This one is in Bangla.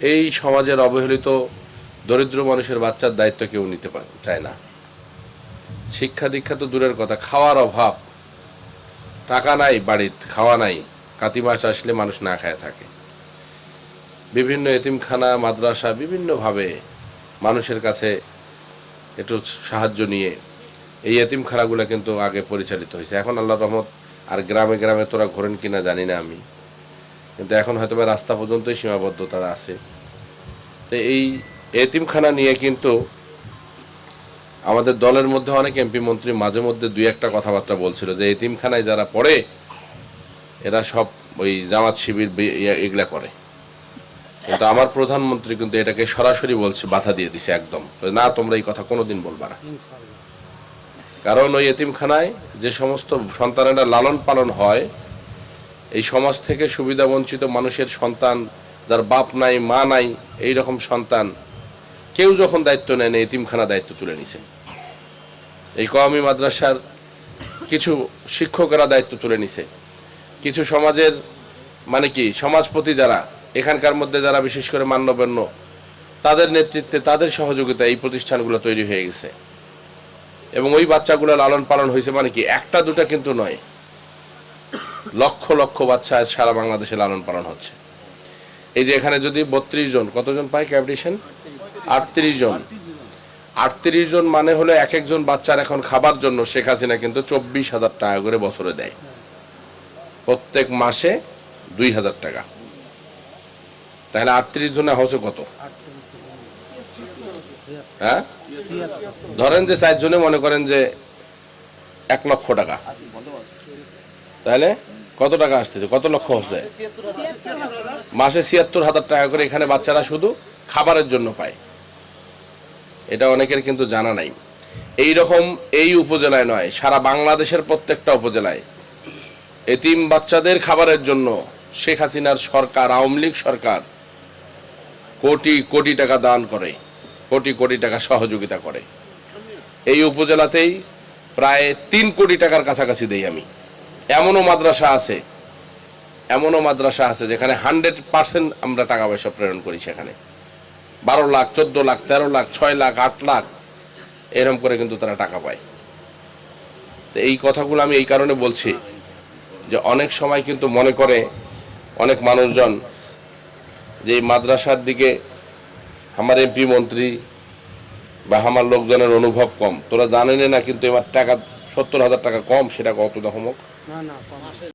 এই সমাজের অবহেলিত দরিদ্র মানুষের বাচ্চার দায়িত্ব কেউ নিতে চায় না। শিক্ষা দীক্ষা তো দূরের কথা, খাওয়ার অভাব। টাকা নাই বাড়িত খাওয়া নাই, কাতি মাস আসলে মানুষ না খায় থাকে। বিভিন্ন এতিমখানা, মাদ্রাসা বিভিন্নভাবে মানুষের কাছে একটু সাহায্য নিয়ে এই এতিমখানাগুলো কিন্তু আগে পরিচালিত হয়েছে। এখন আল্লাহ রহমত, আর গ্রামে গ্রামে তোরা ঘোরেন কিনা জানি না আমি। কিন্তু এখন হয়তো বা রাস্তা পর্যন্তই সীমাবদ্ধতা আছে। তো এই এতিমখানা নিয়ে কিন্তু আমাদের দলের মধ্যে অনেক এমপি মন্ত্রী মাঝে মধ্যে দুই একটা কথাবার্তা বলছিল যে এতিমখানায় যারা পড়ে এরা সব ওই জামাত শিবির এগুলা করে। কিন্তু আমার প্রধানমন্ত্রী কিন্তু এটাকে সরাসরি বলছে বাধা দিয়ে দিছে একদম। না তোমরা এই কথা কোনোদিন বলবা না। কারণ ওই এতিমখানায় যে সমস্ত সন্তানেরা লালন পালন হয় এই সমাজ থেকে সুবিধা বঞ্চিত মানুষের সন্তান, যার বাপ নাই, মা নাই, এই রকম সন্তান কেউ যখন দায়িত্ব নেন এতিমখানা দায়িত্ব তুলে নিছে। এই কওমি মাদ্রাসার কিছু শিক্ষকেরা দায়িত্ব তুলে নিছে। কিছু সমাজের মানে কি, সমাজপতি যারা, এখানকার মধ্যে যারা বিশেষ করে মান্যগণ্য, তাদের নেতৃত্বে, তাদের সহযোগিতা এই প্রতিষ্ঠানগুলো তৈরি হয়ে গেছে। এবং ওই বাচ্চাগুলো লালন পালন হয়েছে মানে কি, একটা দুটা কিন্তু নয়। লক্ষ লক্ষ বাচ্চা আজ সারা বাংলাদেশে লালন পালন হচ্ছে। এই যে এখানে যদি বত্রিশ জন, কতজন পায় ক্যাপিটেশন আটত্রিশ জন। আটত্রিশ জন মানে হলো এক একজন বাচ্চার এখন খাবার জন্য শেখ হাসিনা কিন্তু চব্বিশ হাজার টাকা করে বছরে দেয়। প্রত্যেক মাসে দুই হাজার টাকা। তাহলে আটত্রিশ জনে হচ্ছে কত? হ্যাঁ? ধরেন যে চারজনে মনে করেন যে এক লক্ষ টাকা। তাহলে কত টাকা আসতেছে? কত লক্ষ হচ্ছে? মাসে ছিয়াত্তর হাজার টাকা করে এখানে বাচ্চারা শুধু খাবারের জন্য পায়। এটা অনেকের কিন্তু জানা নাই। এই রকম এই উপজেলায় নয়, সারা বাংলাদেশের প্রত্যেকটা উপজেলায় এতিম বাচ্চাদের খাবারের জন্য শেখ হাসিনার সরকার, আওয়ামী লীগ সরকার কোটি কোটি টাকা দান করে, কোটি কোটি টাকা সহযোগিতা করে। এই উপজেলাতেই প্রায় তিন কোটি টাকার কাছাকাছি দেই আমি। এমনও মাদ্রাসা আছে, এমনও মাদ্রাসা আছে যেখানে হান্ড্রেড পার্সেন্ট আমরা টাকা পয়সা প্রেরণ করি সেখানে। বারো লাখ, চোদ্দ লাখ, তেরো লাখ, ছয় লাখ, আট লাখ, এরকম করে কিন্তু তারা টাকা পায়। তো এই কথাগুলো আমি এই কারণে বলছি যে অনেক সময় কিন্তু মনে করে অনেক মানুষজন যে এই মাদ্রাসার দিকে আমার এমপি মন্ত্রী বা আমার লোকজনের অনুভব কম। তোরা জানেন না কিন্তু এবার টাকা সত্তর হাজার টাকা কম, সেটা কত রকম না না কম